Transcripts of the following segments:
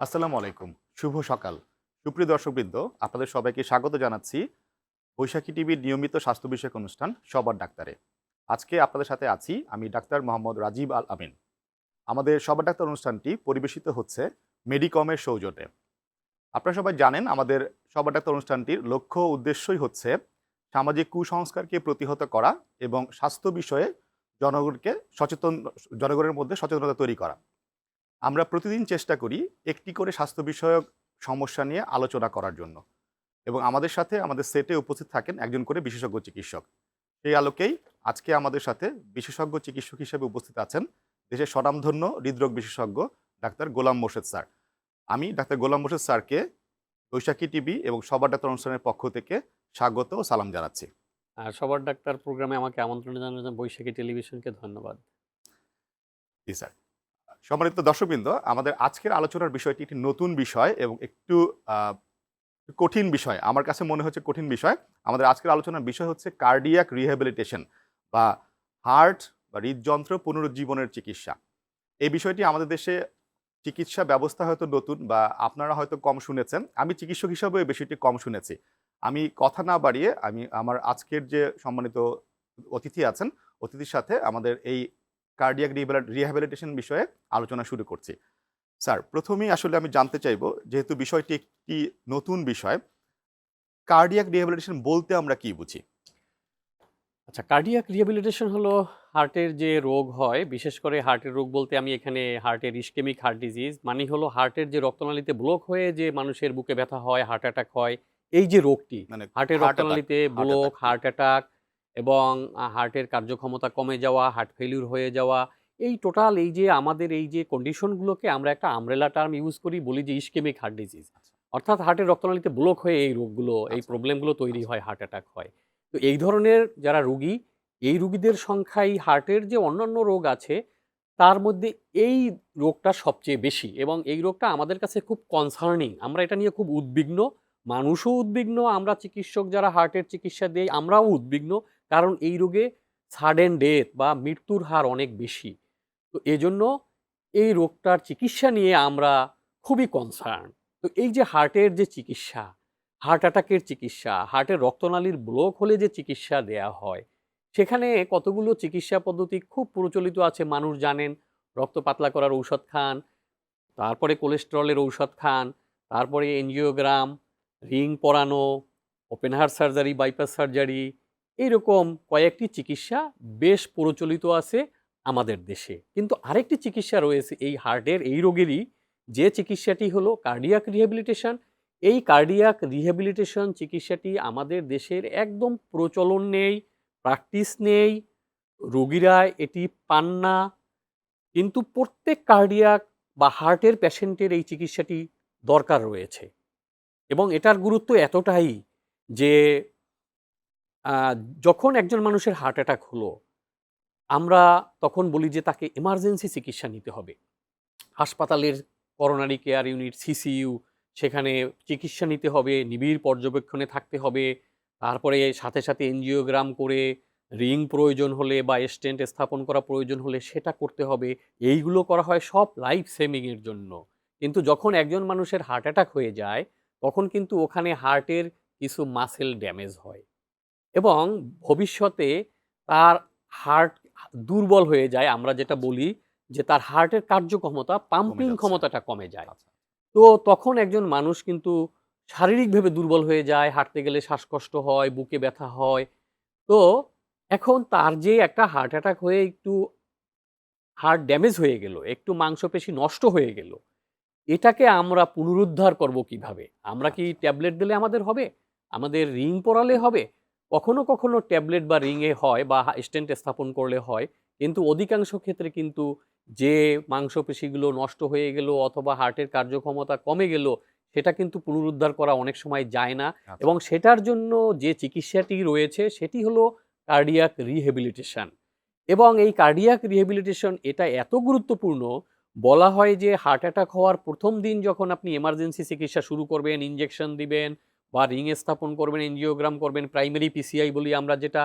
আসসালামু আলাইকুম, শুভ সকাল। সুপ্রিয় দর্শকবৃন্দ, আপনাদের সবাইকে স্বাগত জানাচ্ছি বৈশাখী টিভির নিয়মিত স্বাস্থ্য বিষয়ক অনুষ্ঠান সবার ডাক্তারে। আজকে আপনাদের সাথে আছি আমি ডাক্তার মোহাম্মদ রাজীব আল আমিন। আমাদের সবার ডাক্তার অনুষ্ঠানটি পরিবেশিত হচ্ছে মেডিকমের সৌজন্যে। আপনারা সবাই জানেন, আমাদের সবার ডাক্তার অনুষ্ঠানটির লক্ষ্য উদ্দেশ্যই হচ্ছে সামাজিক কুসংস্কারকে প্রতিহত করা এবং স্বাস্থ্য বিষয়ে জনগণকে সচেতন, জনগণের মধ্যে সচেতনতা তৈরি করা। আমরা প্রতিদিন চেষ্টা করি একটি করে স্বাস্থ্য বিষয়ক সমস্যা নিয়ে আলোচনা করার জন্য। এবং আমাদের সাথে আমাদের সেটে উপস্থিত থাকেন একজন করে বিশেষজ্ঞ চিকিৎসক। সেই আলোকেই আজকে আমাদের সাথে বিশেষজ্ঞ চিকিৎসক হিসেবে উপস্থিত আছেন দেশের স্বনামধন্য হৃদরোগ বিশেষজ্ঞ ডাক্তার গোলাম মোর্শেদ স্যার। আমি ডাক্তার গোলাম মোর্শেদ স্যারকে বৈশাখী টিভি এবং সবার ডাক্তার অনুষ্ঠানের পক্ষ থেকে স্বাগত ও সালাম জানাচ্ছি। আর সবার ডাক্তার প্রোগ্রামে আমাকে আমন্ত্রণ জানানোর জন্য বৈশাখী টেলিভিশনকে ধন্যবাদ। জি স্যার। সম্মানিত দর্শকবৃন্দ, আমাদের আজকের আলোচনার বিষয়টি একটি নতুন বিষয় এবং একটু কঠিন বিষয়। আমার কাছে মনে হচ্ছে কঠিন বিষয়। আমাদের আজকের আলোচনার বিষয় হচ্ছে কার্ডিয়াক রিহ্যাবিলিটেশন বা হার্ট বা হৃদযন্ত্র পুনরুজ্জীবনের চিকিৎসা। এই বিষয়টি আমাদের দেশে চিকিৎসা ব্যবস্থা হয়তো নতুন বা আপনারা হয়তো কম শুনেছেন। আমি চিকিৎসক হিসাবে এই বিষয়টি কম শুনেছি। আমি কথা না বাড়িয়ে আমি আমার আজকের যে সম্মানিত অতিথি আছেন, অতিথির সাথে আমাদের এই কার্ডিয়াক রিহ্যাবিলিটেশন বিষয়ে আলোচনা শুরু করছি। স্যার প্রথমেই আসলে আমি জানতে চাইব যেহেতু বিষয়টি একটি নতুন বিষয় কার্ডিয়াক রিহ্যাবিলিটেশন বলতে আমরা কি বুঝি? আচ্ছা কার্ডিয়াক রিহ্যাবিলিটেশন হলো হার্টের যে রোগ হয় বিশেষ করে হার্টের রোগ বলতে আমি এখানে হার্টের ইস্কেমিক হার্ট ডিজিজ মানে হলো হার্টের যে রক্তনালীতে ব্লক হয়ে যে মানুষের বুকে ব্যথা হয় হার্ট অ্যাটাক হয় এই যে রোগটি মানে হার্টের রক্তনালীতে ব্লক হার্ট অ্যাটাক এবং হার্টের কার্যক্ষমতা কমে যাওয়া হার্ট ফেলিউর হয়ে যাওয়া এই টোটাল এই যে আমাদের এই যে কন্ডিশনগুলোকে আমরা একটা আমরেলা টার্ম ইউজ করি বলি যে ইস্কেমিক হার্ট ডিজিজ অর্থাৎ হার্টের রক্তনালীতে ব্লক হয়ে এই রোগগুলো এই আচ্ছা। প্রবলেমগুলো তৈরি হয় হার্ট অ্যাটাক হয়। তো এই ধরনের যারা রুগী এই রুগীদের সংখ্যাই হার্টের যে অন্যান্য রোগ আছে তার মধ্যে এই রোগটা সবচেয়ে বেশি এবং এই রোগটা আমাদের কাছে খুব কনসার্নিং আমরা এটা নিয়ে খুব উদ্বিগ্ন। মানুষও উদ্বিগ্ন। আমরা চিকিৎসক যারা হার্টের চিকিৎসা দিই আমরাও উদ্বিগ্ন। কারণ এই রোগে সাডেন ডেথ বা মৃত্যুর হার অনেক বেশি। তো এজন্য এই রোগটার চিকিৎসা নিয়ে আমরা খুবই কনসার্ন তো এই যে হার্টের যে চিকিৎসা হার্ট অ্যাটাকের চিকিৎসা হার্টের রক্তনালীর ব্লক হলে যে চিকিৎসা দেয়া হয়, সেখানে কতগুলো চিকিৎসা পদ্ধতি খুব প্রচলিত আছে মানুষ জানেন। রক্ত পাতলা করার ঔষধ খান, তারপরে কোলেস্টেরলের ঔষধ খান, তারপরে এনজিওগ্রাম রিং পরানো open heart surgery bypass surgery এইরকম কয়েকটি চিকিৎসা বেশ প্রচলিত আছে আমাদের দেশে। কিন্তু আরেকটি চিকিৎসা রয়েছে এই হার্টের, এই রোগেরই, যে চিকিৎসাটি হলো কার্ডিয়াক রিহ্যাবিলিটেশন এই কার্ডিয়াক রিহ্যাবিলিটেশন চিকিৎসাটি আমাদের দেশের একদম প্রচলন নেই প্র্যাকটিস নেই, রোগীরা এটি পান না। কিন্তু প্রত্যেক কার্ডিয়াক বা হার্টের পেশেন্টের এই চিকিৎসাটি দরকার রয়েছে। এবং এটার গুরুত্ব এতটাই যে যখন একজন মানুষের হার্ট অ্যাটাক হলো, আমরা তখন বলি যে তাকে এমার্জেন্সি চিকিৎসা নিতে হবে। হাসপাতালের করোনারি কেয়ার ইউনিট সিসিইউ সেখানে চিকিৎসা নিতে হবে, নিবিড় পর্যবেক্ষণে থাকতে হবে। তারপরে সাথে সাথে এনজিওগ্রাম করে রিং প্রয়োজন হলে বা স্টেন্ট স্থাপন করা প্রয়োজন হলে সেটা করতে হবে। এইগুলো করা হয় সব লাইফ সেভিংয়ের জন্য। কিন্তু যখন একজন মানুষের হার্ট অ্যাটাক হয়ে যায়, তখন কিন্তু ওখানে হার্টের কিছু মাসেল ড্যামেজ হয়। এবং ভবিষ্যতে তার হার্ট দুর্বল হয়ে যায় আমরা যেটা বলি যে তার হার্টের কার্যক্ষমতা পাম্পিং ক্ষমতাটা কমে যায়। আচ্ছা। তো তখন একজন মানুষ কিন্তু শারীরিকভাবে দুর্বল হয়ে যায় হাঁটতে গেলে শ্বাসকষ্ট হয় বুকে ব্যথা হয়। তো এখন তার যে একটা হার্ট অ্যাটাক হয়ে একটু হার্ট ড্যামেজ হয়ে গেল একটু মাংসপেশি নষ্ট হয়ে গেল এটাকে আমরা পুনরুদ্ধার করব কীভাবে? আমরা কি ট্যাবলেট দিলে আমাদের হবে? আমাদের রিং পরালে হবে? কখনো কখনো ট্যাবলেট বা রিংয়ে হয় বা স্টেন্ট স্থাপন করলে হয় কিন্তু অধিকাংশ ক্ষেত্রে কিন্তু যে মাংসপেশিগুলো নষ্ট হয়ে গেল অথবা হার্টের কার্যক্ষমতা কমে গেল সেটা কিন্তু পুনরুদ্ধার করা অনেক সময় যায় না আচ্ছা। এবং সেটার জন্য যে চিকিৎসাটি রয়েছে সেটি হলো কার্ডিয়াক রিহেবিলিটেশন এবং এই কার্ডিয়াক রিহেবিলিটেশন এটা এত গুরুত্বপূর্ণ বলা হয় যে হার্ট অ্যাটাক হওয়ার প্রথম দিন যখন আপনি এমার্জেন্সি চিকিৎসা শুরু করবেন ইনজেকশন দিবেন বা রিং স্থাপন করবেন এনজিওগ্রাম করবেন প্রাইমারি পিসিআই বলি আমরা যেটা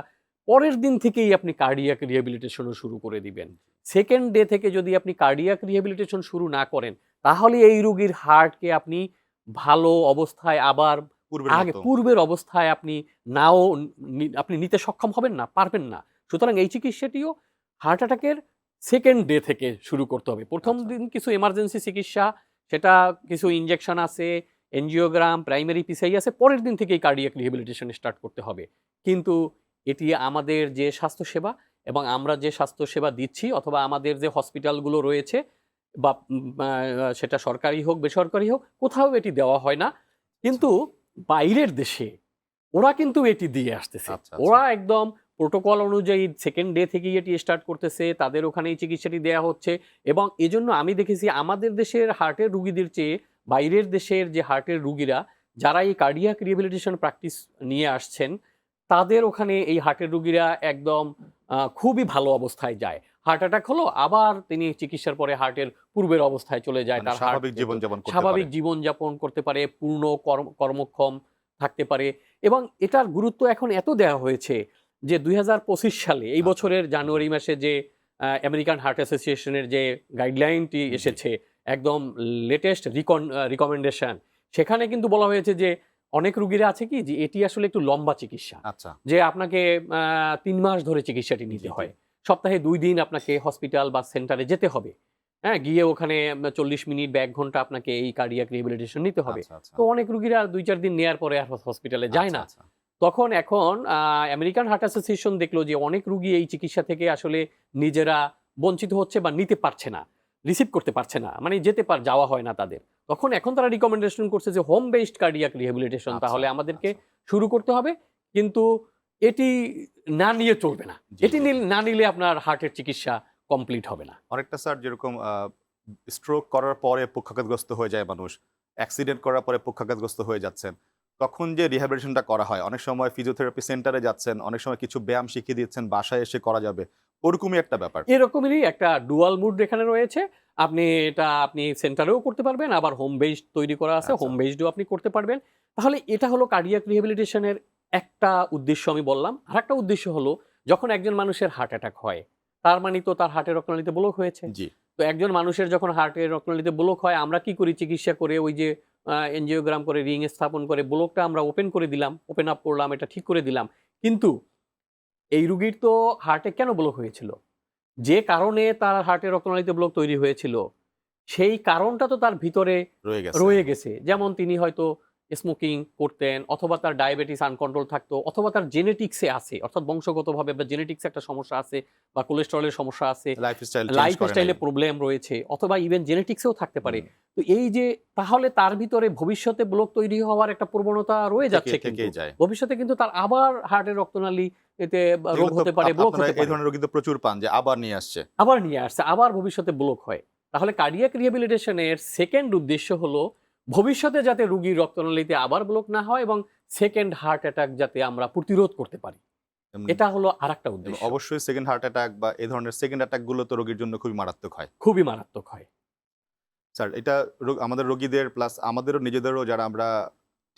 পরের দিন থেকেই আপনি কার্ডিয়াক রিহ্যাবিলিটেশনও শুরু করে দিবেন। সেকেন্ড ডে থেকে যদি আপনি কার্ডিয়াক রিহ্যাবিলিটেশন শুরু না করেন তাহলে এই রুগীর হার্টকে আপনি ভালো অবস্থায় আবার পূর্বের আগে পূর্বের অবস্থায় আপনি নাও আপনি নিতে সক্ষম হবেন না পারবেন না। সুতরাং এই চিকিৎসাটিও হার্ট অ্যাটাকের সেকেন্ড ডে থেকে শুরু করতে হবে। প্রথম আচ্ছা। দিন কিছু এমার্জেন্সি চিকিৎসা সেটা কিছু ইঞ্জেকশন আছে এনজিওগ্রাম প্রাইমারি পিসাই আছে পরের দিন থেকেই কার্ডিয়াক রিহেবিলিটেশন স্টার্ট করতে হবে। কিন্তু এটি আমাদের যে স্বাস্থ্যসেবা এবং আমরা যে স্বাস্থ্যসেবা দিচ্ছি অথবা আমাদের যে হসপিটালগুলো রয়েছে বা সেটা সরকারি হোক বেসরকারি হোক কোথাও এটি দেওয়া হয় না। কিন্তু বাইরের দেশে ওরা কিন্তু এটি দিয়ে আসতেছে। আচ্ছা, আচ্ছা। ওরা একদম প্রোটোকল অনুযায়ী সেকেন্ড ডে থেকেই এটি স্টার্ট করতেছে তাদের ওখানেই চিকিৎসাটি দেওয়া হচ্ছে এবং এজন্য আমি দেখেছি আমাদের দেশের হার্টের রুগীদের চেয়ে বাইরের দেশের যে হার্টের রুগীরা যারা এই কার্ডিয়াক রিহেবিলিটেশন প্র্যাকটিস নিয়ে আসছেন তাদের ওখানে এই হার্টের রুগীরা একদম খুবই ভালো অবস্থায় যায়। হার্ট অ্যাটাক হলো আবার তিনি চিকিৎসার পরে হার্টের পূর্বের অবস্থায় চলে যায় মানে তার স্বাভাবিক জীবনযাপন স্বাভাবিক জীবনযাপন করতে পারে পূর্ণ কর্ম কর্মক্ষম থাকতে পারে। এবং এটার গুরুত্ব এখন এত দেওয়া হয়েছে যে দু হাজার পঁচিশ সালে এই আচ্ছা। বছরের জানুয়ারি মাসে যে আমেরিকান হার্ট অ্যাসোসিয়েশনের যে গাইডলাইনটি এসেছে একদম লেটেস্ট রিকন রিকমেন্ডেশন সেখানে কিন্তু বলা হয়েছে যে অনেক রুগীরা আছে কি যে এটি আসলে একটু লম্বা চিকিৎসা। আচ্ছা। যে আপনাকে তিন মাস ধরে চিকিৎসাটি নিতে। হয়। সপ্তাহে দুই দিন আপনাকে হসপিটাল বা সেন্টারে যেতে হবে। হ্যাঁ গিয়ে ওখানে চল্লিশ মিনিট বা এক ঘণ্টা আপনাকে এই কার্ডিয়াক রিহেবিলিটেশন নিতে হবে। আচ্ছা, আচ্ছা। তো অনেক রুগীরা দুই চার দিন নেয়ার পরে আর হসপিটালে যায় না। আচ্ছা। তখন এখন আমেরিকান হার্ট অ্যাসোসিয়েশন দেখল যে অনেক রুগী এই চিকিৎসা থেকে আসলে নিজেরা বঞ্চিত হচ্ছে বা নিতে পারছে না। রিসিভ করতে পারছে না মানে যেতে পার যাওয়া হয় না তাদের। তখন এখন তারা রিকমেন্ডেশন করছে যে হোম বেসড কার্ডিয়াক রিহেবিলিটেশন আচ্ছা, তাহলে আমাদেরকে আচ্ছা। শুরু করতে হবে কিন্তু এটি না নিয়ে চলবে না। এটি না নিলে আপনার হার্টের চিকিৎসা কমপ্লিট হবে না। অনেকটা স্যার যেরকম স্ট্রোক করার পরে পক্ষাঘাতগ্রস্ত হয়ে যায় মানুষ অ্যাক্সিডেন্ট করার পরে পক্ষাঘাতগ্রস্ত হয়ে যাচ্ছেন তখন যে রিহ্যাবিলিটেশনটা করা হয় অনেক সময় ফিজিওথেরাপি সেন্টারে যাচ্ছেন অনেক সময় কিছু ব্যায়াম শিখিয়ে দিচ্ছেন বাসায় এসে করা যাবে ওরকমই একটা ব্যাপার। এরকমই একটা ডুয়াল মুড এখানে রয়েছে। আপনি এটা আপনি সেন্টারেও করতে পারবেন আবার হোম বেসড তৈরি করা আছে আচ্ছা। হোম বেসডও আপনি করতে পারবেন। তাহলে এটা হলো কার্ডিয়াক রিহেবিলিটেশনের একটা উদ্দেশ্য আমি বললাম। আর একটা উদ্দেশ্য হলো যখন একজন মানুষের হার্ট অ্যাটাক হয় তার মানে তো তার হার্টের রক্তনালীতে ব্লক হয়েছে। জি। তো একজন মানুষের যখন হার্টের রক্তনালীতে ব্লক হয় আমরা কি করি? চিকিৎসা করে ওই যে এনজিওগ্রাম করে রিং স্থাপন করে ব্লকটা আমরা ওপেন করে দিলাম ওপেন আপ করলাম এটা ঠিক করে দিলাম। কিন্তু এই রুগীর তো হার্টে কেন ব্লক হয়েছিল? যে কারণে তার হার্টে রক্তনালীতে ব্লক তৈরি হয়েছিল সেই কারণটা তো তার ভিতরে রয়ে গেছে। যেমন তিনি হয়তো স্মোকিং করতেন অথবা তার ডায়াবেটিস আনকন্ট্রোল থাকতো অথবা তার জেনেটিক্সে আছে অর্থাৎ বংশগতভাবে বা জেনেটিক্সে একটা সমস্যা আছে বা কোলেস্টেরলের সমস্যা আছে লাইফস্টাইল লাইফ স্টাইলে প্রবলেম রয়েছে অথবা ইভেন জেনেটিক্সেও থাকতে পারে। তো এই যে তাহলে তার ভিতরে ভবিষ্যতে ব্লক তৈরি হওয়ার একটা প্রবণতা রয়ে যাচ্ছে ভবিষ্যতে কিন্তু তার আবার হার্টের রক্তনালী এতে রোগ হতে পারে ব্লক হতে এই পারে। ধরনের রোগী তো প্রচুর পান যে আবার নিয়ে আসছে। আবার নিয়ে আসছে আবার ভবিষ্যতে ব্লক হয়। তাহলে কার্ডিয়াক রিহেবিলিটেশনের সেকেন্ড উদ্দেশ্য হলো ভবিষ্যতে যাতে রোগীর রক্তনালীতে আবার ব্লক না হয় এবং সেকেন্ড হার্ট অ্যাটাক যাতে আমরা প্রতিরোধ করতে পারি। এটা হলো আর একটা উদ্দেশ্য। অবশ্যই সেকেন্ড হার্ট অ্যাটাক বা এই ধরনের সেকেন্ড অ্যাটাকগুলো তো রোগীর জন্য খুবই মারাত্মক হয়। খুবই মারাত্মক হয়। স্যার এটা আমাদের রোগীদের প্লাস আমাদেরও নিজেদেরও যারা আমরা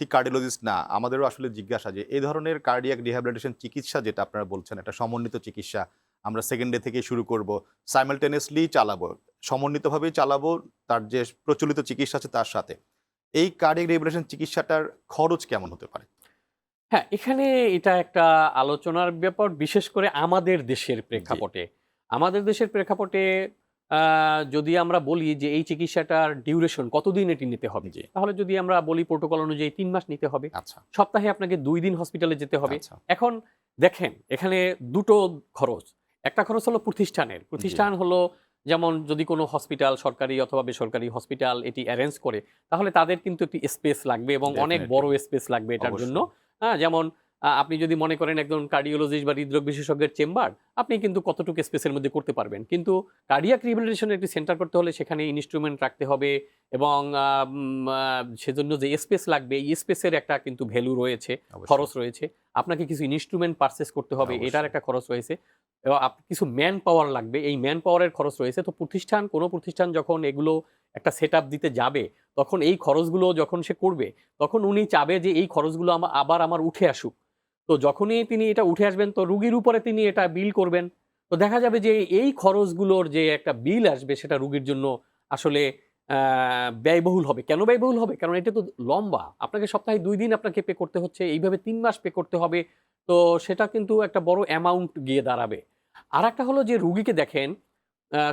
ঠিক কার্ডিওলজিস্ট না আমাদেরও আসলে জিজ্ঞাসা যে এই ধরনের কার্ডিয়াক রিহ্যাবিলিটেশন চিকিৎসা যেটা আপনারা বলছেন একটা সমন্বিত চিকিৎসা আমরা সেকেন্ড ডে থেকে শুরু করব সাইমালটেনিয়াসলি চালাবো সমন্বিতভাবেই চালাবো তার যে প্রচলিত চিকিৎসা আছে তার সাথে। এই কার্ডিয়াক রিহ্যাবিলিটেশন চিকিৎসাটার খরচ কেমন হতে পারে? হ্যাঁ এখানে এটা একটা আলোচনার ব্যাপার বিশেষ করে আমাদের দেশের প্রেক্ষাপটে। আমাদের দেশের প্রেক্ষাপটে যদি আমরা বলি যে এই চিকিৎসাটার ডিউরেশন কতদিন এটি নিতে হবে জি। তাহলে যদি আমরা বলি প্রোটোকল অনুযায়ী তিন মাস নিতে হবে। আচ্ছা। সপ্তাহে আপনাকে দুই দিন হসপিটালে যেতে হবে। আচ্ছা। এখন দেখেন এখানে দুটো খরচ। একটা খরচ হলো প্রতিষ্ঠানের। প্রতিষ্ঠান হলো যেমন যদি কোনো হসপিটাল সরকারি অথবা বেসরকারি হসপিটাল এটি অ্যারেঞ্জ করে তাহলে তাদের কিন্তু একটি স্পেস লাগবে এবং অনেক বড় স্পেস লাগবে এটার জন্য। হ্যাঁ যেমন আপনি যদি মনে করেন একজন কার্ডিওলজিস্ট বা হৃদরোগ বিশেষজ্ঞের চেম্বার আপনি কিন্তু কতটুকু স্পেসের মধ্যে করতে পারবেন। কিন্তু কার্ডিয়াক রিহেবিলিটেশনের একটি সেন্টার করতে হলে সেখানে ইনস্ট্রুমেন্ট রাখতে হবে এবং সেজন্য যে স্পেস লাগবে এই স্পেসের একটা কিন্তু ভ্যালু রয়েছে খরচ রয়েছে। আপনাকে কিছু ইনস্ট্রুমেন্ট পারচেস করতে হবে এটার একটা খরচ রয়েছে। এবং কিছু ম্যান পাওয়ার লাগবে এই ম্যান পাওয়ারের খরচ রয়েছে। তো প্রতিষ্ঠান কোনো প্রতিষ্ঠান যখন এগুলো একটা সেট দিতে যাবে তখন এই খরচগুলো যখন সে করবে তখন উনি চাবে যে এই খরচগুলো আবার আমার উঠে আসুক। তো যখনই তিনি এটা উঠে আসবেন তো রুগীর উপরে তিনি এটা বিল করবেন। তো দেখা যাবে যে এই খরচগুলোর যে একটা বিল আসবে সেটা রুগীর জন্য আসলে ব্যয়বহুল হবে। কেন ব্যয়বহুল হবে? কারণ এটা তো লম্বা। আপনাকে সপ্তাহে দুই দিন আপনাকে পে করতে হচ্ছে এইভাবে তিন মাস পে করতে হবে। তো সেটা কিন্তু একটা বড় অ্যামাউন্ট গিয়ে দাঁড়াবে। আর একটা হলো যে রুগীকে দেখেন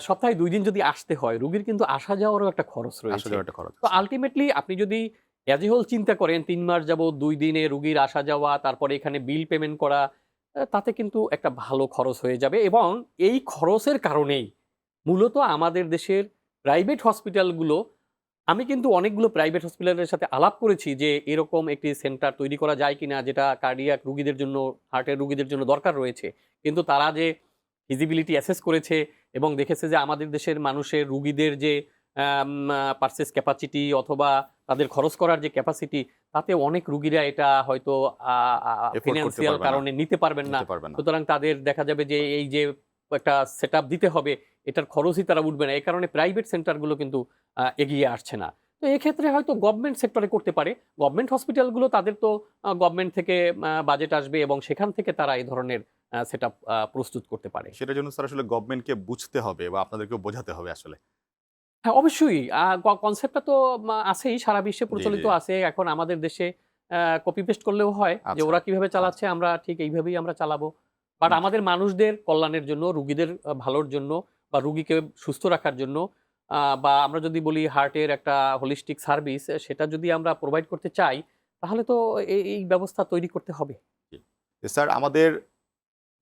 সপ্তাহে দুই দিন যদি আসতে হয় রুগীর কিন্তু আসা যাওয়ারও একটা খরচ রয়েছে। তো আলটিমেটলি আপনি যদি অ্যাজ এ চিন্তা করেন, তিন মাস যাবত দুই দিনে রুগীর আসা যাওয়া, তারপরে এখানে বিল পেমেন্ট করা তাতে কিন্তু একটা ভালো খরচ হয়ে যাবে এবং এই খরচের কারণেই মূলত আমাদের দেশের প্রাইভেট হসপিটালগুলো আমি কিন্তু অনেকগুলো প্রাইভেট হসপিটালের সাথে আলাপ করেছি যে এরকম একটি সেন্টার তৈরি করা যায় কিনা, যেটা কার্ডিয়াক রুগীদের জন্য হার্টের রুগীদের জন্য দরকার রয়েছে। কিন্তু তারা যে ফিজিবিলিটি অ্যাসেস করেছে এবং দেখেছে যে আমাদের দেশের মানুষের রুগীদের যে পারচেস ক্যাপাসিটি অথবা তাদের খরচ করার যে ক্যাপাসিটি তাতে অনেক রুগীরা এটা হয়তো ফিনান্সিয়াল কারণে নিতে পারবেন না। সুতরাং তাদের দেখা যাবে যে এই যে একটা সেট দিতে হবে এটার খরচই তারা উঠবে না। এই কারণে প্রাইভেট সেন্টারগুলো কিন্তু এগিয়ে আসছে না। তো এক্ষেত্রে হয়তো গভর্নমেন্ট সেক্টরে করতে পারে। গভর্নমেন্ট হসপিটালগুলো তাদের তো গভর্নমেন্ট থেকে বাজেট আসবে এবং সেখান থেকে তারা এই ধরনের সেট প্রস্তুত করতে পারে। সেটার জন্য স্যার আসলে গভর্নমেন্টকে বুঝতে হবে বা আপনাদেরকে বোঝাতে হবে আসলে। হ্যাঁ অবশ্যই। কনসেপ্টটা তো আছেই সারা বিশ্বে প্রচলিত আছে। এখন আমাদের দেশে কপি পেস্ট করলেও হয় যে আচ্ছা। ওরা কীভাবে চালাচ্ছে আমরা ঠিক এইভাবেই আমরা চালাবো। বাট আমাদের মানুষদের কল্যাণের জন্য রুগীদের ভালোর জন্য বা রুগীকে সুস্থ রাখার জন্য বা আমরা যদি বলি হার্টের একটা হোলিস্টিক সার্ভিস সেটা যদি আমরা প্রোভাইড করতে চাই তাহলে তো এই এই ব্যবস্থা তৈরি করতে হবে। স্যার আমাদের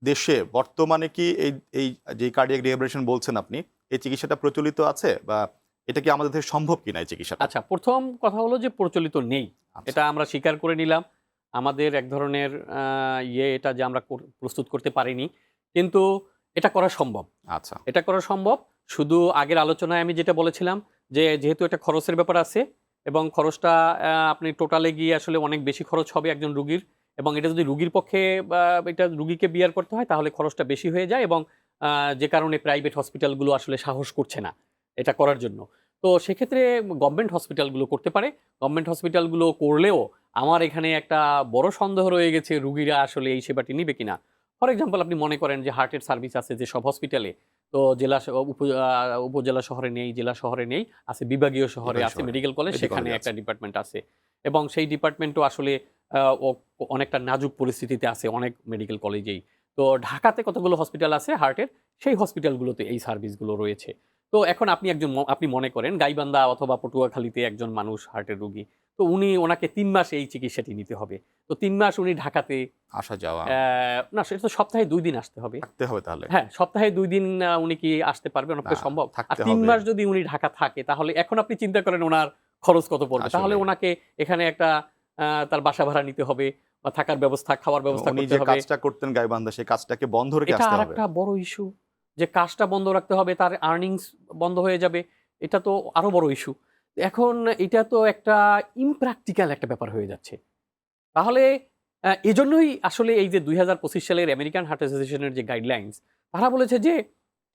দেশে বর্তমানে কি এই এই যে কার্ডিয়াক রিহ্যাবিলিটেশন বলছেন আপনি এই চিকিৎসাটা প্রচলিত আছে বা এটা কি আমাদের দেশে সম্ভব কিনা এই চিকিৎসা আচ্ছা প্রথম কথা হলো যে প্রচলিত নেই। আচ্ছা। এটা আমরা স্বীকার করে নিলাম। আমাদের এক ধরনের ইয়ে এটা যে আমরা প্রস্তুত করতে পারিনি। কিন্তু এটা করা সম্ভব। আচ্ছা। এটা করা সম্ভব। শুধু আগের আলোচনায় আমি যেটা বলেছিলাম যে যেহেতু এটা খরচের ব্যাপার আছে এবং খরচটা আপনি টোটালে গিয়ে আসলে অনেক বেশি খরচ হবে একজন রুগীর এবং এটা যদি রুগীর পক্ষে এটা রুগীকে বিয়ার করতে হয় তাহলে খরচটা বেশি হয়ে যায় এবং যে কারণে প্রাইভেট হসপিটালগুলো আসলে সাহস করছে না এটা করার জন্য। তো সেক্ষেত্রে গভর্নমেন্ট হসপিটালগুলো করতে পারে। গভর্নমেন্ট হসপিটালগুলো করলেও আমার এখানে একটা বড় সন্দেহ রয়ে গেছে রুগীরা আসলে এই সেবাটি নিবে কিনা। ফর এক্সাম্পল আপনি মনে করেন যে হার্টের সার্ভিস আছে যে সব হসপিটালে তো জেলা উপজেলা শহরে নেই জেলা শহরে নেই আছে বিভাগীয় শহরে আছে মেডিকেল কলেজ সেখানে একটা ডিপার্টমেন্ট আছে। এবং সেই ডিপার্টমেন্টও আসলে অনেকটা নাজুক পরিস্থিতিতে আছে অনেক মেডিকেল কলেজেই তো ঢাকাতে কতগুলো হসপিটাল আছে হার্টের সেই হসপিটালগুলোতে এই সার্ভিসগুলো রয়েছে। তো এখন আপনি একজন আপনি মনে করেন গাইবান্ধা অথবা পটুয়াখালীতে একজন মানুষ হার্টের রোগী। তো উনি ওনাকে তিন মাস এই চিকিৎসাটি নিতে হবে। তো তিন মাস উনি ঢাকাতে আসা যাওয়া। না সেটা তো সপ্তাহে দুই দিন আসতে হবে। থাকতে হবে তাহলে। হ্যাঁ সপ্তাহে দুই দিন উনি কি আসতে পারবে না, সম্ভব। আর তিন মাস যদি উনি ঢাকা থাকে তাহলে এখন আপনি চিন্তা করেন ওনার খরচ কত পড়বে। তাহলে ওনাকে এখানে একটা তার বাসা ভাড়া নিতে হবে। বা থাকার ব্যবস্থা খাওয়ার ব্যবস্থা করতে হবে। কাজটা করতেন গাইবান্ধা সেই কাজটাকে বন্ধ রেখে আসতে হবে। একটা বড় ইস্যু যে কাজটা বন্ধ রাখতে হবে তার আর্নিংস বন্ধ হয়ে যাবে এটা তো আরও বড় ইস্যু এখন এটা তো একটা ইমপ্র্যাকটিক্যাল একটা ব্যাপার হয়ে যাচ্ছে। তাহলে এজন্যই আসলে এই যে দুই হাজার পঁচিশ সালের আমেরিকান হার্ট অ্যাসোসিয়েশনের যে গাইডলাইন্স তারা বলেছে যে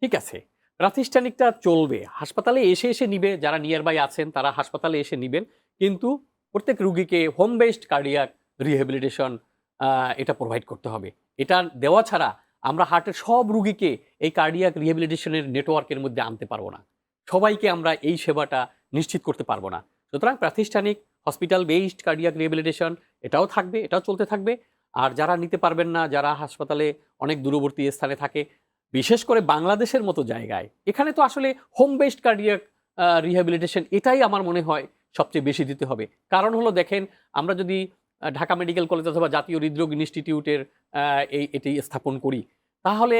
ঠিক আছে প্রাতিষ্ঠানিকটা চলবে হাসপাতালে এসে এসে নিবে যারা নিয়ার বাই আছেন তারা হাসপাতালে এসে নিবেন কিন্তু প্রত্যেক রুগীকে হোম বেসড কার্ডিয়াক রিহ্যাবিলিটেশন এটা প্রোভাইড করতে হবে। এটা দেওয়া ছাড়া আমরা হার্টের সব রুগীকে এই কার্ডিয়াক রিহেবিলিটেশনের নেটওয়ার্কের মধ্যে আনতে পারব না। সবাইকে আমরা এই সেবাটা নিশ্চিত করতে পারব না। সুতরাং প্রাতিষ্ঠানিক হসপিটাল বেসড কার্ডিয়াক রিহ্যাবিলিটেশন এটাও থাকবে, এটাও চলতে থাকবে। আর যারা নিতে পারবেন না, যারা হাসপাতালে অনেক দূরবর্তী স্থানে থাকে, বিশেষ করে বাংলাদেশের মতো জায়গায়, এখানে তো আসলে হোম বেসড কার্ডিয়াক রিহ্যাবিলিটেশন এটাই আমার মনে হয় সবচেয়ে বেশি দিতে হবে। কারণ হলো দেখেন, আমরা যদি ঢাকা মেডিকেল কলেজ অথবা জাতীয় হৃদরোগ ইনস্টিটিউটের এই এটি স্থাপন করি তাহলে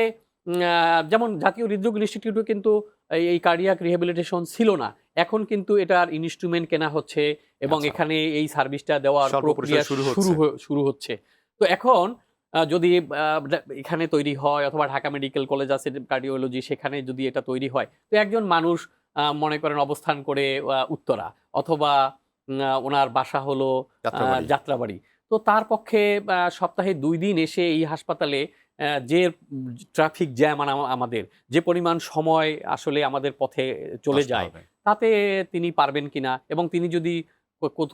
যেমন জাতীয় হৃদরোগ ইনস্টিটিউটে কিন্তু এই- কার্ডিয়াক রিহ্যাবিলিটেশন ছিল না এখন কিন্তু এটার ইনস্ট্রুমেন্ট কেনা হচ্ছে এবং আচ্ছা। এখানে এই সার্ভিসটা দেওয়ার প্রক্রিয়া শুরু শুরু হচ্ছে। শুরু হচ্ছে তো এখন যদি এখানে তৈরি হয় অথবা ঢাকা মেডিকেল কলেজ আছে কার্ডিওলজি সেখানে যদি এটা তৈরি হয় তো একজন মানুষ মনে করেন অবস্থান করে উত্তরা অথবা ওনার বাসা হলো যাত্রাবাড়ি। তো তার পক্ষে সপ্তাহে দুই দিন এসে এই হাসপাতালে যে ট্রাফিক জ্যাম আমাদের যে পরিমাণ সময় আসলে আমাদের পথে চলে যায় তাতে তিনি পারবেন কিনা এবং তিনি যদি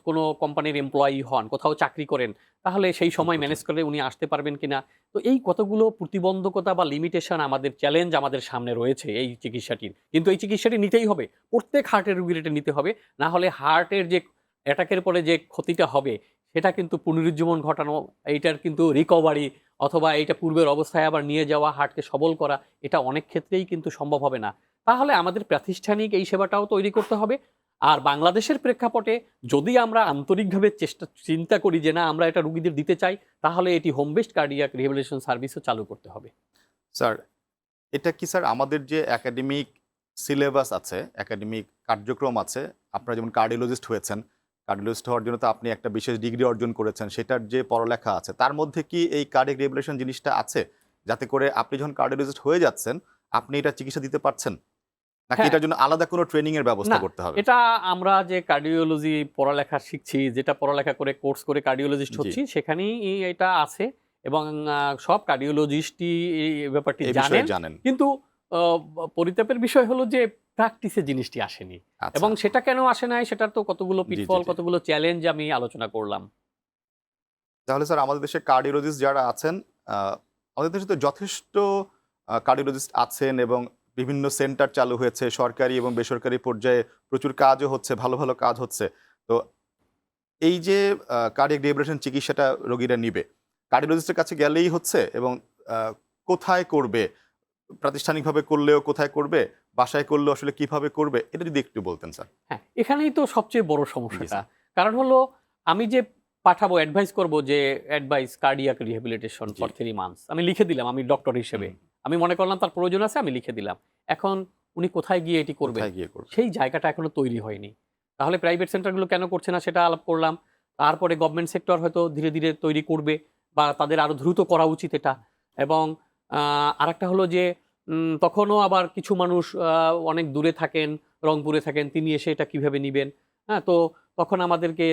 কোনো কোম্পানির এমপ্লয়ি হন কোথাও চাকরি করেন তাহলে সেই সময় ম্যানেজ করে উনি আসতে পারবেন কিনা? তো এই কতগুলো প্রতিবন্ধকতা বা লিমিটেশন আমাদের চ্যালেঞ্জ আমাদের সামনে রয়েছে এই চিকিৎসাটির। কিন্তু এই চিকিৎসাটি নিতেই হবে। প্রত্যেক হার্টের রুগীর এটা নিতে হবে। না হলে হার্টের যে অ্যাটাকের পরে যে ক্ষতিটা হবে, সেটা কিন্তু পুনরুজ্জীবন ঘটানো, এইটার কিন্তু রিকভারি অথবা এইটা পূর্বের অবস্থায় আবার নিয়ে যাওয়া হার্টকে সবল করা, এটা অনেক ক্ষেত্রেই কিন্তু সম্ভব হবে না। তাহলে আমাদের প্রাতিষ্ঠানিক এই সেবাটাও তৈরি করতে হবে। আর বাংলাদেশের প্রেক্ষাপটে যদি আমরা আন্তরিকভাবে চেষ্টা, চিন্তা করি যে না, আমরা এটা রুগীদের দিতে চাই, তাহলে এটি হোম বেসড কার্ডিয়াক রিহেবিলিটেশন সার্ভিসও চালু করতে হবে। স্যার, এটা কি স্যার আমাদের যে একাডেমিক সিলেবাস আছে একাডেমিক কার্যক্রম আছে, আপনারা যেমন কার্ডিওলজিস্ট হয়েছেন কার্ডিওলজিস্ট হওয়ার জন্য তো আপনি একটা বিশেষ ডিগ্রি অর্জন করেছেন সেটার যে পড়ালেখা আছে তার মধ্যে কি এই কার্ডিয়াক রেগুলেশন জিনিসটা আছে? যাতে করে আপনি যখন কার্ডিওলজিস্ট হয়ে যাচ্ছেন আপনি এটা চিকিৎসা দিতে পারছেন? নাকি হ্যাঁ। এটার জন্য আলাদা কোনো ট্রেনিং এর ব্যবস্থা করতে হবে? এটা আমরা যে কার্ডিওলজি পড়ালেখা শিখছি যেটা পড়ালেখা করে কোর্স করে কার্ডিওলজিস্ট। হচ্ছি সেখানেই এটা আছে এবং সব কার্ডিওলজিস্টই এই ব্যাপারটি জানেন। কিন্তু পরিতাপের বিষয় হলো যে প্র্যাকটিসে জিনিসটি আসেনি। আচ্ছা। এবং সেটা কেন আসে নাই? সেটার তো কতগুলো পিটফল কতগুলো চ্যালেঞ্জ আমি আলোচনা করলাম। তাহলে স্যার আমাদের দেশে কার্ডিওলজিস্ট যারা আছেন আমাদের দেশে তো যথেষ্ট কার্ডিওলজিস্ট আছেন এবং বিভিন্ন সেন্টার চালু হয়েছে সরকারি এবং বেসরকারি পর্যায়ে প্রচুর কাজও হচ্ছে ভালো ভালো কাজ হচ্ছে। তো এই যে কার্ডিয়াক ডিহাইড্রেশন চিকিৎসাটা রোগীরা নিবে কার্ডিওলজিস্টের কাছে গেলেই হচ্ছে এবং কোথায় করবে? প্রাতিষ্ঠানিকভাবে করলেও কোথায় করবে? বাসায় করলেও আসলে কীভাবে করবে এটা যদি একটু বলতেন স্যার। হ্যাঁ এখানেই তো সবচেয়ে বড় সমস্যাটা। কারণ হলো আমি যে পাঠাবো অ্যাডভাইস করব যে অ্যাডভাইস কার্ডিয়াক রিহেবিলিটেশন জি। ফর থ্রি মান্থস আমি লিখে দিলাম আমি ডক্টর হিসেবে। আমি মনে করলাম তার প্রয়োজন আছে আমি লিখে দিলাম। এখন উনি কোথায় গিয়ে এটি করবে? সেই জায়গাটা এখনও তৈরি হয়নি। তাহলে প্রাইভেট সেন্টারগুলো কেন করছে না সেটা আলাপ করলাম। তারপরে গভর্নমেন্ট সেক্টর হয়তো ধীরে ধীরে তৈরি করবে বা তাদের আরও দ্রুত করা উচিত এটা। এবং আরেকটা হলো যে তখনও আবার কিছু মানুষ অনেক দূরে থাকেন, রংপুরে থাকেন, তিনি এসে এটা কীভাবে নেবেন? হ্যাঁ তো তখন আমাদেরকে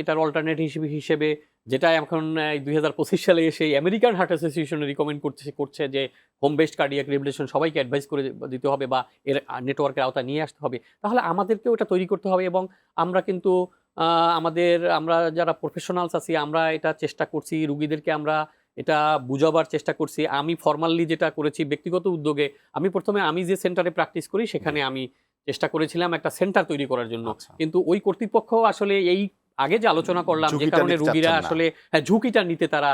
এটার অল্টারনেট হিসেবে হিসেবে যেটা এখন দুই হাজার পঁচিশ সালে এসে আমেরিকান হার্ট অ্যাসোসিয়েশন রিকমেন্ড করছে করছে যে হোম বেসড কার্ডিয়াক রেগুলেশন সবাইকে অ্যাডভাইস করে দিতে হবে বা এর নেটওয়ার্কের আওতা নিয়ে আসতে হবে। তাহলে আমাদেরকেও এটা তৈরি করতে হবে এবং আমরা কিন্তু আমাদের, আমরা যারা প্রফেশনালস আছি, আমরা এটা চেষ্টা করছি, রুগীদেরকে আমরা এটা বুঝাবার চেষ্টা করছি। আমি ফর্মালি যেটা করেছি ব্যক্তিগত উদ্যোগে আমি প্রথমে আমি যে সেন্টারে প্র্যাকটিস করি সেখানে আমি চেষ্টা করেছিলাম একটা সেন্টার তৈরি করার জন্য। আচ্ছা। কিন্তু ওই কর্তৃপক্ষ আসলে এই আগে যে আলোচনা করলাম যে কারণে রুগীরা আসলে হ্যাঁ, ঝুঁকিটা নিতে তারা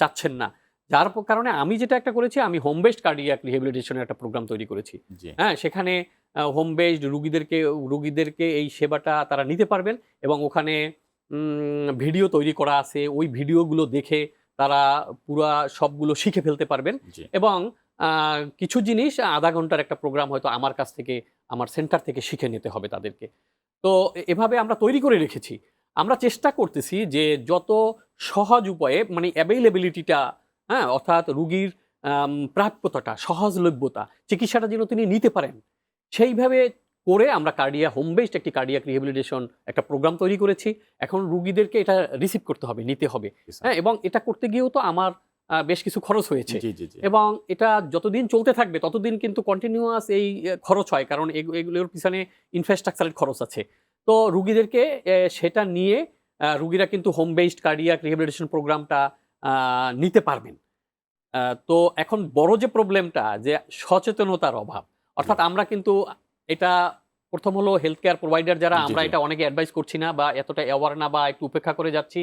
চাচ্ছেন না। যার কারণে আমি যেটা একটা করেছি আমি হোম বেসড কার্ডিয়াক রিহেবিলিটেশনের একটা প্রোগ্রাম তৈরি করেছি। হ্যাঁ সেখানে হোম বেসড রুগীদেরকে রুগীদেরকে এই সেবাটা তারা নিতে পারবেন এবং ওখানে ভিডিও তৈরি করা আছে। ওই ভিডিওগুলো দেখে তারা পুরা সবগুলো শিখে ফেলতে পারবেন। এবং কিছু জিনিস আধা ঘণ্টার একটা প্রোগ্রাম হয়তো আমার কাছ থেকে আমার সেন্টার থেকে শিখে নিতে হবে তাদেরকে। তো এভাবে আমরা তৈরি করে রেখেছি। আমরা চেষ্টা করতেছি যে যত সহজ উপায়ে মানে অ্যাভেইলেবিলিটিটা হ্যাঁ অর্থাৎ রুগীর প্রাপ্যতাটা সহজলভ্যতা চিকিৎসাটা যেন তিনি নিতে পারেন সেইভাবে করে আমরা কার্ডিয়া হোম বেসড একটি কার্ডিয়াক রিহেবিলিটেশন একটা প্রোগ্রাম তৈরি করেছি। এখন রুগীদেরকে এটা রিসিভ করতে হবে নিতে হবে। হ্যাঁ এবং এটা করতে গিয়েও তো আমার বেশ কিছু খরচ হয়েছে। এবং এটা যতদিন চলতে থাকবে ততদিন কিন্তু কন্টিনিউয়াস এই খরচ হয়। কারণ এগু- এগুলোর পিছনে ইনফ্রাস্ট্রাকচারের খরচ আছে। তো রুগীদেরকে সেটা নিয়ে রুগীরা কিন্তু হোম বেসড কার্ডিয়াক রিহেবিলিটেশন প্রোগ্রামটা নিতে পারবেন। তো এখন বড় যে প্রবলেমটা যে সচেতনতার অভাব অর্থাৎ আমরা কিন্তু এটা প্রথম হলো হেলথ কেয়ার প্রোভাইডার যারা আমরা এটা অনেকে অ্যাডভাইস করছি না বা এতটা অ্যাওয়ার না বা একটু উপেক্ষা করে যাচ্ছি।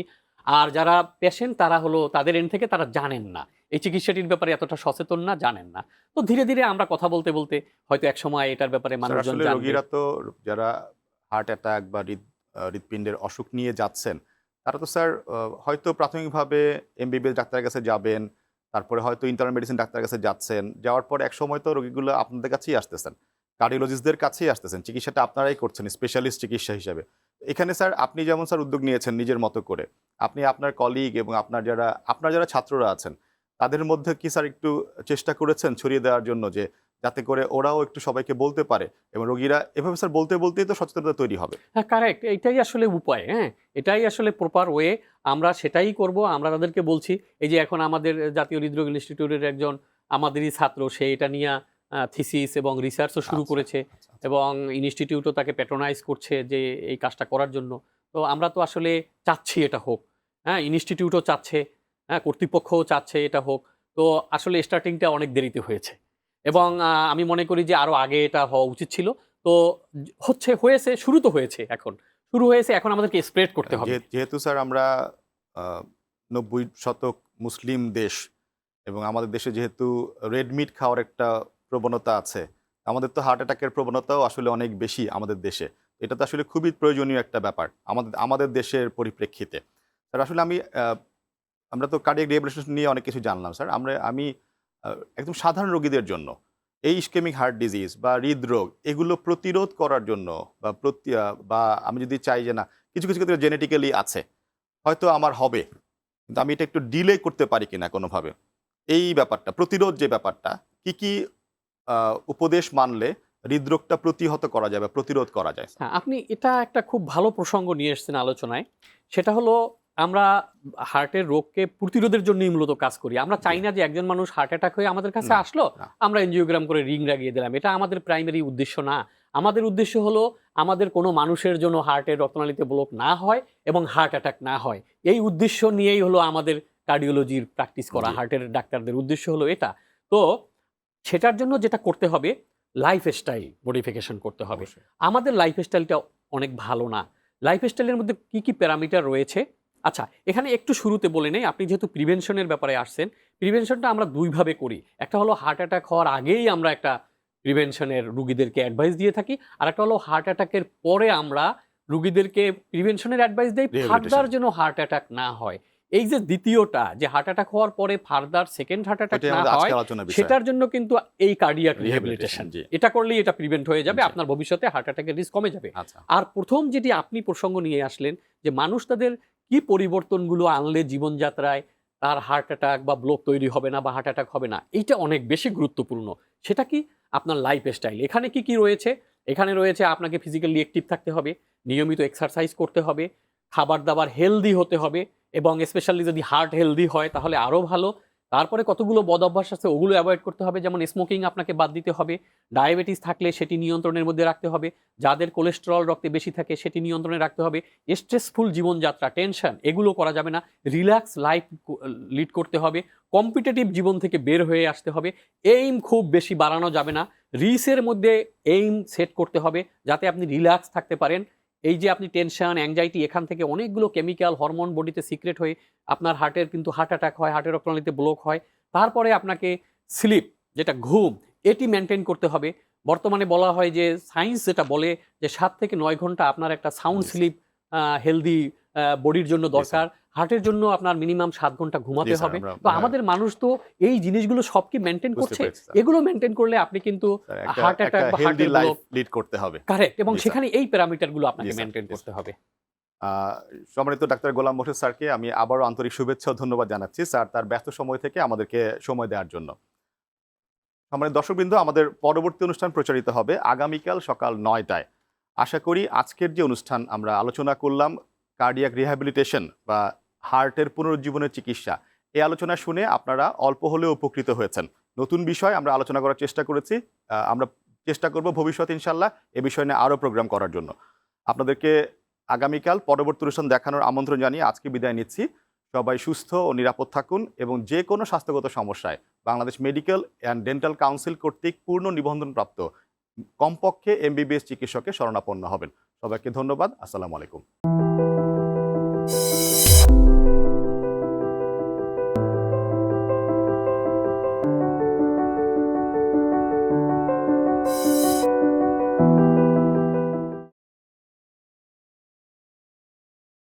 আর যারা পেশেন্ট তারা হলো তাদের এন্ড থেকে তারা জানেন না। এই চিকিৎসাটির ব্যাপারে এতটা সচেতন না জানেন না। তো ধীরে ধীরে আমরা কথা বলতে বলতে হয়তো এক সময় এটার ব্যাপারে মানুষজন রোগীরা তো যারা হার্ট অ্যাটাক বা হৃদ হৃদপিণ্ডের অসুখ নিয়ে যাচ্ছেন তারা তো স্যার হয়তো প্রাথমিকভাবে এমবিবিএস ডাক্তারের কাছে যাবেন তারপরে হয়তো ইন্টারনাল মেডিসিন ডাক্তারের কাছে যাচ্ছেন যাওয়ার পর এক সময় তো রোগীগুলো আপনাদের কাছেই আসতেছেন। কার্ডিওলজিস্টদের কাছেই আসতেছেন, চিকিৎসাটা আপনারাই করছেন স্পেশালিস্ট চিকিৎসা হিসেবে। এখানে স্যার, আপনি যেমন স্যার উদ্যোগ নিয়েছেন নিজের মতো করে, আপনি আপনার কলিগ এবং আপনার যারা আপনার যারা ছাত্ররা আছেন, তাদের মধ্যে কি স্যার একটু চেষ্টা করেছেন ছড়িয়ে দেওয়ার জন্য যে, যাতে করে ওরাও একটু সবাইকে বলতে পারে এবং রোগীরা, এভাবে স্যার বলতে বলতেই তো সচেতনতা তৈরি হবে? হ্যাঁ কারেক্ট এটাই আসলে উপায় হ্যাঁ? এটাই আসলে প্রপার ওয়ে আমরা সেটাই করব, আমরা তাদেরকে বলছি, এই যে এখন আমাদের জাতীয় হৃদরোগ ইনস্টিটিউটের একজন আমাদেরই ছাত্র, সে এটা নিয়ে থিসিস এবং রিসার্চও শুরু আচ্ছা, করেছে আচ্ছা, আচ্ছা। এবং ইনস্টিটিউটও তাকে প্যাট্রোনাইজ করছে যে এই কাজটা করার জন্য। তো আমরা তো আসলে চাচ্ছি এটা হোক। হ্যাঁ ইনস্টিটিউটও চাচ্ছে হ্যাঁ কর্তৃপক্ষও চাচ্ছে এটা হোক। তো আসলে স্টার্টিংটা অনেক দেরিতে হয়েছে। এবং আমি মনে করি যে আরও আগে এটা হওয়া উচিত ছিল। তো হচ্ছে হয়েছে শুরু তো হয়েছে এখন। শুরু হয়েছে এখন আমাদেরকে স্প্রেড করতে হবে। যেহেতু স্যার আমরা নব্বই শতক মুসলিম দেশ এবং আমাদের দেশে যেহেতু রেডমিট খাওয়ার একটা প্রবণতা আছে। আমাদের তো হার্ট অ্যাটাকের প্রবণতাও আসলে অনেক বেশি আমাদের দেশে। এটা তো আসলে খুবই প্রয়োজনীয় একটা ব্যাপার আমাদের আমাদের দেশের পরিপ্রেক্ষিতে। স্যার আসলে আমি আমরা তো কার্ডিয়াক রিহেবিলিটেশন নিয়ে অনেক কিছু জানলাম স্যার আমরা, আমি একদম সাধারণ রোগীদের জন্য এই ইস্কেমিক হার্ট ডিজিজ বা হৃদরোগ এগুলো প্রতিরোধ করার জন্য বা প্রতি বা আমি যদি চাই যে না, কিছু কিছু ক্ষেত্রে জেনেটিক্যালি আছে, হয়তো আমার হবে। কিন্তু আমি এটা একটু ডিলে করতে পারি কিনা কোনোভাবে? এই ব্যাপারটা, প্রতিরোধ যে ব্যাপারটা, কি কি উপদেশ মানলে হৃদরোগটা প্রতিহত করা যাবে প্রতিরোধ করা যায়। হ্যাঁ আপনি এটা একটা খুব ভালো প্রসঙ্গ নিয়ে এসেছেন আলোচনায়। সেটা হলো আমরা হার্টের রোগকে প্রতিরোধের জন্যই মূলত কাজ করি। আমরা চাই না যে একজন মানুষ হার্ট অ্যাটাক হয়ে আমাদের কাছে আসলো আমরা এনজিওগ্রাম করে রিং লাগিয়ে দিলাম। এটা আমাদের প্রাইমারি উদ্দেশ্য না। আমাদের উদ্দেশ্য হলো আমাদের কোনো মানুষের জন্য হার্টের রক্তনালীতে ব্লক না হয় এবং হার্ট অ্যাটাক না হয়। এই উদ্দেশ্য নিয়েই হলো আমাদের কার্ডিওলজির প্র্যাকটিস করা। হার্টের ডাক্তারদের উদ্দেশ্য হলো এটা। তো সেটার জন্য যেটা করতে হবে লাইফ স্টাইল মডিফিকেশন করতে হবে। আমাদের লাইফ স্টাইলটা অনেক ভালো না। লাইফ স্টাইলের মধ্যে কি কি প্যারামিটার রয়েছে? আচ্ছা এখানে একটু শুরুতে বলে নেই আপনি যেহেতু প্রিভেনশনের ব্যাপারে আসছেন প্রিভেনশনটা আমরা দুইভাবে করি। একটা হলো হার্ট অ্যাটাক হওয়ার আগেই আমরা একটা প্রিভেনশনের রুগীদেরকে অ্যাডভাইস দিয়ে থাকি আর একটা হলো হার্ট অ্যাটাকের পরে আমরা রুগীদেরকে প্রিভেনশনের অ্যাডভাইস দেই. ফার্দার যেন হার্ট অ্যাটাক না হয়। এই যে দ্বিতীয়টা যে হার্ট অ্যাটাক হওয়ার পরে ফার্দার সেকেন্ড হার্ট অ্যাটাক না হয় সেটার জন্য কিন্তু এই কার্ডিয়াক রিহ্যাবিলিটেশন এটা করলেই এটা প্রিভেন্ট হয়ে যাবে আপনার ভবিষ্যতে হার্ট অ্যাটাকের রিস্ক কমে যাবে। আচ্ছা। আর প্রথম যেটি আপনি প্রসঙ্গ নিয়ে আসলেন যে মানুষ তাদের কি পরিবর্তনগুলো আনলে জীবনযাত্রায় তার হার্ট অ্যাটাক বা ব্লক তৈরি হবে না বা হার্ট অ্যাটাক হবে না এইটা অনেক বেশি গুরুত্বপূর্ণ। সেটা কি? আপনার লাইফ স্টাইল এখানে কি কি রয়েছে? এখানে রয়েছে আপনাকে ফিজিক্যালি অ্যাক্টিভ থাকতে হবে নিয়মিত এক্সারসাইজ করতে হবে খাবার দাবার হেলদি হতে হবে এবং স্পেশালি যদি হার্ট হেলদি হয়, তাহলে আরও ভালো। তারপরে কতগুলো বদ অভ্যাস আছে, ওগুলো অ্যাভয়েড করতে হবে। যেমন স্মোকিং আপনাকে বাদ দিতে হবে। ডায়াবেটিস থাকলে সেটি নিয়ন্ত্রণের মধ্যে রাখতে হবে। যাদের কোলেস্টেরল রক্তে বেশি থাকে, সেটি নিয়ন্ত্রণে রাখতে হবে। স্ট্রেসফুল জীবনযাত্রা টেনশন এগুলো করা যাবে না। রিল্যাক্স লাইফ লিড করতে হবে। কম্পিটিটিভ জীবন থেকে বের হয়ে আসতে হবে। এইম খুব বেশি বাড়ানো যাবে না। রিসের মধ্যে এইম সেট করতে হবে, যাতে আপনি রিল্যাক্স থাকতে পারেন। এই যে আপনি টেনশন অ্যাংজাইটি এখান থেকে অনেকগুলো কেমিক্যাল হরমোন বডিতে সিক্রেট হয়ে আপনার হার্টের কিন্তু হার্ট অ্যাটাক হয় হার্টের রক্তনালীতে ব্লক হয়। তারপরে আপনাকে স্লিপ যেটা ঘুম এটি মেনটেন করতে হবে। বর্তমানে বলা হয় যে সায়েন্স যেটা বলে যে সাত থেকে নয় ঘণ্টা আপনার একটা সাউন্ড স্লিপ হেলদি বডির জন্য দরকার। হার্টের জন্য আপনার মিনিমাম সাত ঘণ্টা ঘুমাতে হবে। তো আমাদের মানুষ তো এই জিনিসগুলো সব কি মেনটেন করছে। এগুলো মেনটেন করলে আপনি কিন্তু হার্ট অ্যাটাক বা হার্টের লাইফ লিড করতে হবে। কারেক্ট এবং সেখানে এই প্যারামিটারগুলো আপনাকে মেনটেন করতে হবে। সম্মানিত ডাক্তার গোলাম মোর্শেদ স্যারকে আমি আবারও আন্তরিক শুভেচ্ছা ধন্যবাদ জানাচ্ছি স্যার তার ব্যস্ত সময় থেকে আমাদেরকে সময় দেওয়ার জন্য। সম্মানিত দর্শকবৃন্দ আমাদের পরবর্তী অনুষ্ঠান প্রচারিত হবে আগামীকাল সকাল নয়টায়। আশা করি আজকের যে অনুষ্ঠান আমরা আলোচনা করলাম কার্ডিয়াক রিহ্যাবিলিটেশন বা হার্টের পুনরুজ্জীবনের চিকিৎসা। এই আলোচনা শুনে আপনারা অল্প হলেও উপকৃত হয়েছেন। নতুন বিষয় আমরা আলোচনা করার চেষ্টা করেছি। আমরা চেষ্টা করব ভবিষ্যতে ইনশাল্লাহ এ বিষয় নিয়ে আরও প্রোগ্রাম করার জন্য। আপনাদেরকে আগামীকাল পরবর্তী অনুষ্ঠান দেখানোর আমন্ত্রণ জানিয়ে আজকে বিদায় নিচ্ছি। সবাই সুস্থ ও নিরাপদ থাকুন এবং যে কোনো স্বাস্থ্যগত সমস্যায় Bangladesh medical and dental council কর্তৃক পূর্ণ নিবন্ধনপ্রাপ্ত কমপক্ষে এমবিবিএস চিকিৎসকের শরণাপন্ন হবেন। সবাইকে ধন্যবাদ। আসসালামু আলাইকুম।